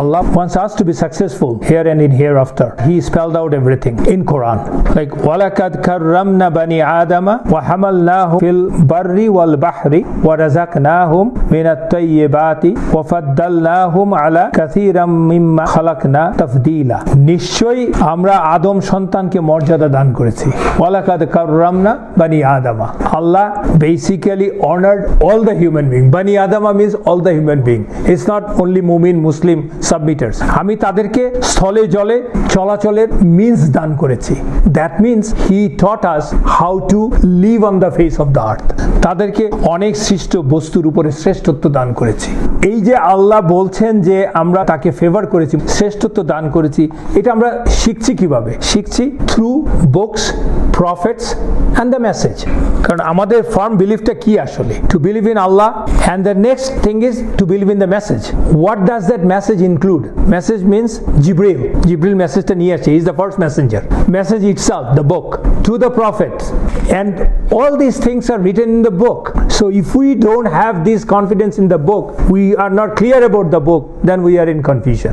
Allah wants us to be successful here and in hereafter. He spelled out everything in Quran. Like وَلَكَدْ كَرَّمْنَا بَنِي آدَمَ وَحَمَلْنَاهُمْ فِي الْبَرِّ وَالْبَحْرِ وَرَزَقْنَاهُم مِنَ الطَّيِّبَاتِ وَفَضَّلْنَاهُمْ عَلَى كَثِيرًا مِمَّا خَلَقْنَا تَفْضِيلًا নিশ্চয়ই আমরা আদম সন্তানকে মর্যাদা দান করেছি ওয়ালাকাদ কাররামনা বানি আদামা Allah basically honoured all the human being বানি আদামা means all the human being it's not only মুমিন মুসলিম submitters. আমি তাদেরকে স্থলে জলে চলাচলের মিন্স দান করেছি। That means he taught us how to live on the face of the earth তাদেরকে অনেক সৃষ্ট বস্তুর উপরে শ্রেষ্ঠত্ব দান করেছি। এই যে আল্লাহ বলছেন যে আমরা তাকে ফেভার করেছি, শ্রেষ্ঠত্ব দান করেছি, এটা আমরা শিখছি কীভাবে? শিখছি through books prophets and the message কারণ আমাদের ফার্ম বিলিফটা কি আসলে? To believe in Allah and the next thing is to believe in the message what does that message include message means Jibril Jibril consistent yes He is the first messenger. Message itself, the book, to the prophets. And all these things are written in the book. So if we don't have this confidence in the book, we are not clear about the book, then we are in confusion.